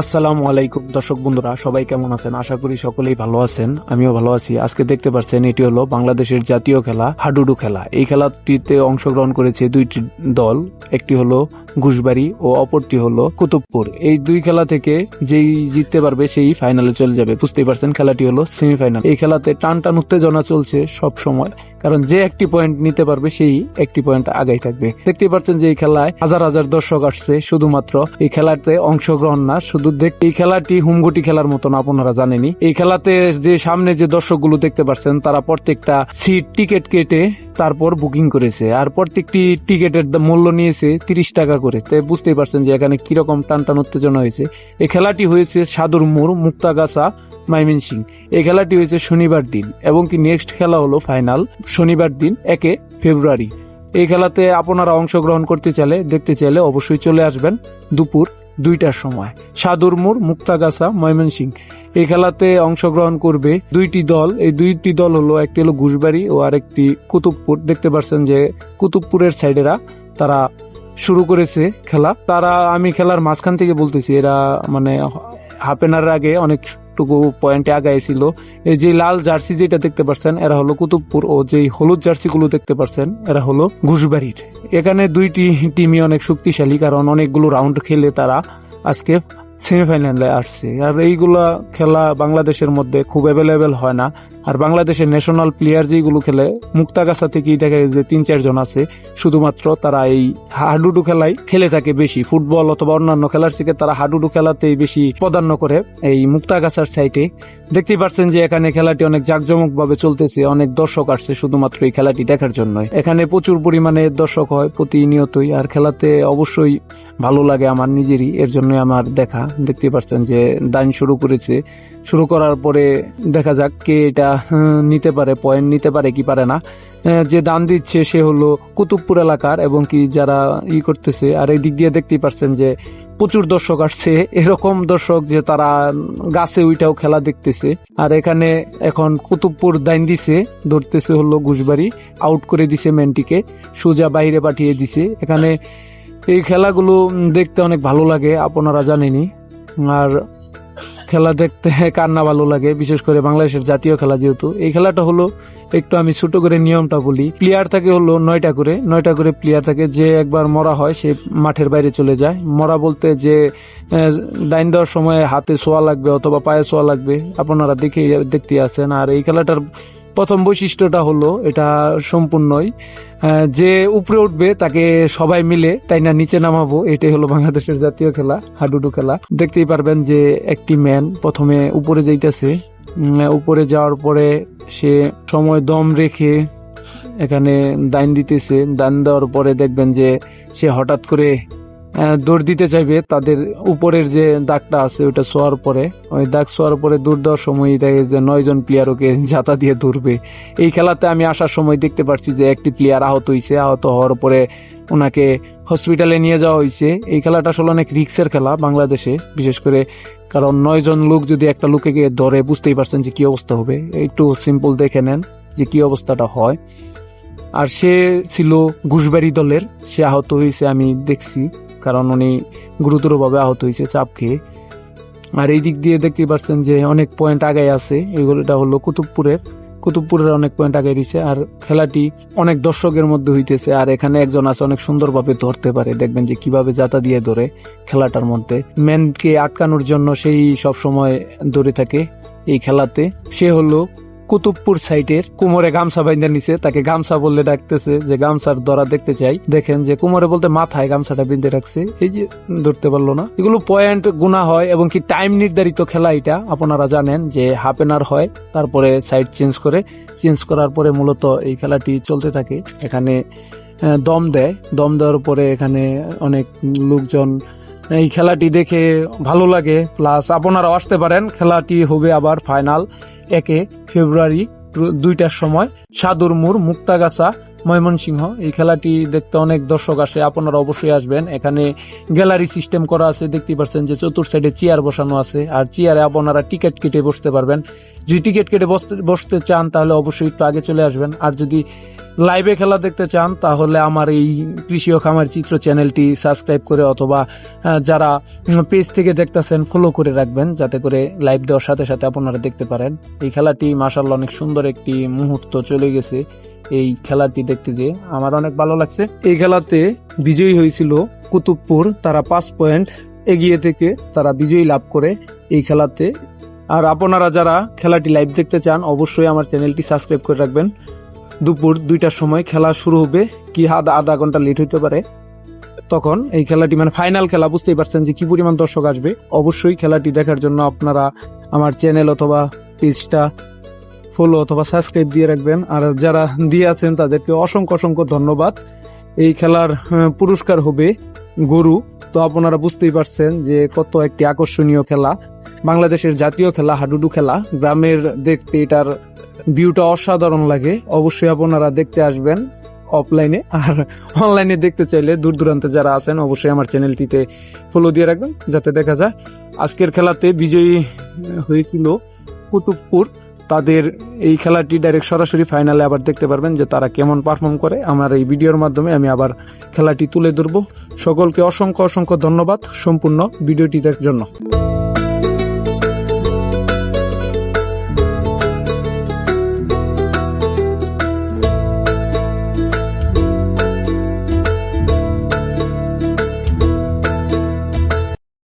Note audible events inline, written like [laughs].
আসসালামু আলাইকুম, দর্শক বন্ধুরা, সবাই কেমন আছেন? আশা করি সকলেই ভালো আছেন, আমিও ভালো আছি। আজকে দেখতে পাচ্ছেন, এটি হলো বাংলাদেশের জাতীয় খেলা, হাডুডু খেলা। এই খেলাটিতে অংশগ্রহণ করেছে দুইটি দল, একটি হলো ঘুষবাড়ি ও অপরটি হলো কুতুবপুর। এই দুই খেলা থেকে যেই জিততে পারবে, সেই ফাইনালে চলে যাবে। বুঝতেই পারছেন, খেলাটি হলো সেমিফাইনাল। এই খেলাতে টান টান উত্তেজনা চলছে সব সময় কারণ যে একটি পয়েন্ট নিতে পারবে, সেই একটি পয়েন্ট আগাই থাকবে। দেখতে পাচ্ছেন যে এই খেলায় হাজার হাজার দর্শক আসছে, শুধুমাত্র এই খেলাতে অংশগ্রহণ না, শুধু দেখতে এই খেলাটি হুমগুটি খেলার মতন আপনারা জানেনি এই খেলাতে যে সামনে যে দর্শকগুলো দেখতে পাচ্ছেন তারা প্রত্যেকটা সিট টিকিট কেটে তারপর বুকিং করেছে। আর প্রত্যেকটি টিকিটের মূল্য নিয়েছে তিরিশ টাকা করে। তাই বুঝতেই পারছেন যে এখানে কীরকম টান টান উত্তেজনা হয়েছে। এই খেলাটি হয়েছে সাদুর মুর মুক্তাগাছা মাইমিন সিং এই খেলাটি হয়েছে শনিবার দিন এবং কি নেক্সট খেলা হলো ফাইনাল শনিবার দিন একে ফেব্রুয়ারি। এই খেলাতে আপনারা অংশগ্রহণ করতে চাইলে, দেখতে চাইলে অবশ্যই চলে আসবেন দুপুর দুইটার সময়। সাদুরমুর মুক্তাগাছা ময়মনসিং এই খেলাতে অংশগ্রহণ করবে দুইটি দল। এই দুইটি দল হলো, একটি হলো ঘুষবাড়ি ও আরেকটি কুতুবপুর। দেখতে পাচ্ছেন যে কুতুবপুরের সাইডেরা তারা শুরু করেছে খেলা। তারা, আমি খেলার মাঝখান থেকে বলতেছি, এরা মানে হাফ এন আগে অনেকটুকু পয়েন্টে আগায় ছিল এই যে লাল জার্সি যেটা দেখতে পাচ্ছেন এরা হলো কুতুবপুর ও যে হলুদ জার্সি গুলো দেখতে পাচ্ছেন এরা হলো ঘুষবাড়ির। এখানে দুইটি টিমই অনেক শক্তিশালী, কারণ অনেকগুলো রাউন্ড খেলে তারা আজকে সেমিফাইনালে আসছে আর এইগুলা খেলা বাংলাদেশের মধ্যে খুব অ্যাভেলেবেল হয় না। আর বাংলাদেশের ন্যাশনাল প্লেয়ার যেগুলো খেলে মুক্তাগাছা থেকেই দেখা যে তিন চারজন আছে, শুধুমাত্র তারা এই হাডুডু খেলাই খেলে থাকে বেশি। ফুটবল অথবা অন্যান্য খেলার থেকে তারা হাডুডু খেলাতেই বেশি প্রাধান্য করে এই মুক্তাগাছার সাইটে। দেখতেই পাচ্ছেন যে এখানে খেলাটি অনেক জাঁকজমক ভাবে চলতেছে, অনেক দর্শক আসছে শুধুমাত্র এই খেলাটি দেখার জন্য এখানে প্রচুর পরিমাণে দর্শক হয় প্রতিনিয়তই, আর খেলাতে অবশ্যই ভালো লাগে আমার নিজেরই, এর জন্য আমার দেখা। দেখতে পাচ্ছেন যে দান শুরু করেছে। শুরু করার পরে দেখা যাক কে এটা নিতে পারে, পয়েন্ট নিতে পারে কি পারে না। যে দান দিচ্ছে সে হলো কুতুবপুর এলাকার এবং কি যারা ই করতেছে, আর এই দিক দিয়ে দেখতেই পাচ্ছেন যে প্রচুর দর্শক আসছে। এরকম দর্শক যে তারা গাছে উইটাও খেলা দেখতেছে। আর এখানে এখন কুতুবপুর দাইন দিছে, ধরতেছে হলো ঘুষবাড়ি আউট করে দিছে মেনটিকে সোজা বাইরে পাঠিয়ে দিছে। এখানে এই খেলাগুলো দেখতে অনেক ভালো লাগে, আপনারা জানেনই। আর খেলা দেখতে [laughs] কার না ভালো লাগে, বিশেষ করে বাংলাদেশের জাতীয় খেলা যেহেতু। এই খেলাটা হলো, একটু আমি ছোট করে নিয়মটা বলি। প্লেয়ার থাকে হলো নয়টা করে নয়টা করে প্লেয়ার থাকে। যে একবার মরা হয়, সে মাঠের বাইরে চলে যায়। মরা বলতে যে দাইন দেওয়ার সময় হাতে সোয়া লাগবে অথবা পায়ে সোয়া লাগবে। আপনারা দেখে, দেখতে আছেন। আর এই খেলাটার প্রথম বৈশিষ্ট্যটা হলো, এটা সম্পূর্ণই যে উপরে উঠবে তাকে সবাই মিলে টাইনা নিচে নামাবো, এটাই হলো বাংলাদেশের জাতীয় খেলা, হাডুডু খেলা। দেখতেই পারবেন যে একটি ম্যান প্রথমে উপরে যাইতেছে উপরে যাওয়ার পরে সে সময় দম রেখে এখানে দান দিতেছে দান দেওয়ার পরে দেখবেন যে সে হঠাৎ করে দৌড় দিতে চাইবে, তাদের উপরের যে দাগটা আছে ওটা শোয়ার পরে, ওই দাগ শোয়ার পরে দৌড় দেওয়ার সময় দেখে যে নয় জন প্লেয়ার ওকে [laughs] জাতা দিয়ে ধরবে। এই খেলাতে আমি আসার সময় দেখতে পারছি যে একটি প্লেয়ার আহত হয়েছে আহত হওয়ার পরে ওনাকে হসপিটালে নিয়ে যাওয়া হয়েছে এই খেলাটা আসলে অনেক রিক্সের খেলা বাংলাদেশে, বিশেষ করে কারণ নয় জন লোক যদি একটা লোকে গিয়ে ধরে, বুঝতেই পারছেন যে কি অবস্থা হবে। একটু সিম্পল দেখে নেন যে কি অবস্থাটা হয়। আর সে ছিল ঘুষবাড়ি দলের, সে আহত হয়েছে আমি দেখছি। কারণ উনি গুরুতরভাবে আহত হয়েছে চাপ খেয়ে। আর এই দিক দিয়ে দেখতে পাচ্ছেন যে অনেক পয়েন্ট আগে আছে। এগুলোটা হলো কুতুবপুরের কুতুবপুরের অনেক পয়েন্ট আগে দিছে আর খেলাটি অনেক দর্শকের মধ্যে হইতেছে। আর এখানে একজন আছে অনেক সুন্দরভাবে ধরতে পারে। দেখবেন যে কীভাবে জাতা দিয়ে ধরে খেলাটার মধ্যে। ম্যানকে আটকানোর জন্য সেই সব সময় ধরে থাকে এই খেলাতে। সে হলো কুতুবপুর সাইটের কুমোরে গামছা বাইন্দা নিছে, তাকে গামছা বললে ডাকতেছে যে গামছার দরা দেখতে চাই। দেখেন যে কুমোরে বলতে মাথায় গামছাটা বেঁধে রাখছে, এই যে ধরতে পারল না। এগুলো পয়েন্ট গুণা হয় এবং কি টাইম নির্ধারিত খেলা এটা, আপনারা জানেন যে হাফ এন হয়, তারপরে সাইড চেঞ্জ করে, চেঞ্জ করার পরে মূলত এই খেলাটি চলতে থাকে। এখানে দম দেয়, দম দেওয়ার পরে এখানে অনেক লোকজন, এই খেলাটি দেখে ভালো লাগে। প্লাস আপনারাও আসতে পারেন, খেলাটি হবে আবার ফাইনাল। একে ফেব্রুয়ারি দুইটার সময় সাদুর মুর, মুক্তাগাছা, ময়মনসিংহ। এই খেলাটি দেখতে অনেক দর্শক আসে। আপনারা অবশ্যই আসবেন। এখানে গ্যালারি সিস্টেম করা আছে। দেখতে পাচ্ছেন যে চতুর সাইডে চেয়ার বসানো আছে। আর চেয়ারে আপনারা টিকিট কেটে বসতে পারবেন। যদি টিকিট কেটে বসতে বসতে চান, তাহলে অবশ্যই একটু আগে চলে আসবেন। আর যদি লাইভে খেলা দেখতে চান, তাহলে আমার এই কৃষি ও খামার চিত্র চ্যানেলটি সাবস্ক্রাইব করে অথবা যারা পেজ থেকে দেখতেছেন ফলো করে রাখবেন, যাতে করে লাইভ দেওয়ার সাথে সাথে আপনারা দেখতে পারেন। এই খেলাটি মাসাল্লাহ অনেক সুন্দর একটি মুহূর্ত চলে গেছে। এই খেলাটি দেখতে যে আমার অনেক ভালো লাগছে। এই খেলাতে বিজয়ী হয়েছিল কুতুবপুর, তারা পাঁচ পয়েন্ট এগিয়ে থেকে তারা বিজয়ী লাভ করে এই খেলাতে। আর আপনারা যারা খেলাটি লাইভ দেখতে চান, অবশ্যই আমার চ্যানেলটি সাবস্ক্রাইব করে রাখবেন। দুপুর দুইটার সময় খেলা শুরু হবে। কি আধা আধা ঘণ্টা লেট হতে পারে। তখন এই খেলাটি মানে ফাইনাল খেলা, বুঝতেই পারছেন যে কি পরিমাণ দর্শক আসবে। অবশ্যই খেলাটি দেখার জন্য আপনারা আমার চ্যানেল অথবা পেজটা ফলো অথবা সাবস্ক্রাইব দিয়ে রাখবেন। আর যারা দিয়ে আছেন, তাদেরকে অসংখ্য অসংখ্য ধন্যবাদ। এই খেলার পুরস্কার হবে গরু। তো আপনারা বুঝতেই পারছেন যে কত একটি আকর্ষণীয় খেলা। বাংলাদেশের জাতীয় খেলা, হাডুডু খেলা, গ্রামের দেখতে এটার ভিউটা অসাধারণ লাগে। অবশ্যই আপনারা দেখতে আসবেন অফলাইনে আর অনলাইনে দেখতে চাইলে দূর দূরান্তে যারা আছেন, অবশ্যই আমার চ্যানেলটিতে ফলো দিয়ে রাখবেন, যাতে দেখা যায় আজকের খেলাতে বিজয়ী হয়েছিল কুতুবপুর। তাদের এই খেলাটি ডাইরেক্ট সরাসরি ফাইনালে আবার দেখতে পারবেন যে তারা কেমন পারফর্ম করে। আমার এই ভিডিওর মাধ্যমে আমি আবার খেলাটি তুলে ধরবো। সকলকে অসংখ্য অসংখ্য ধন্যবাদ সম্পূর্ণ ভিডিওটি দেখার জন্য।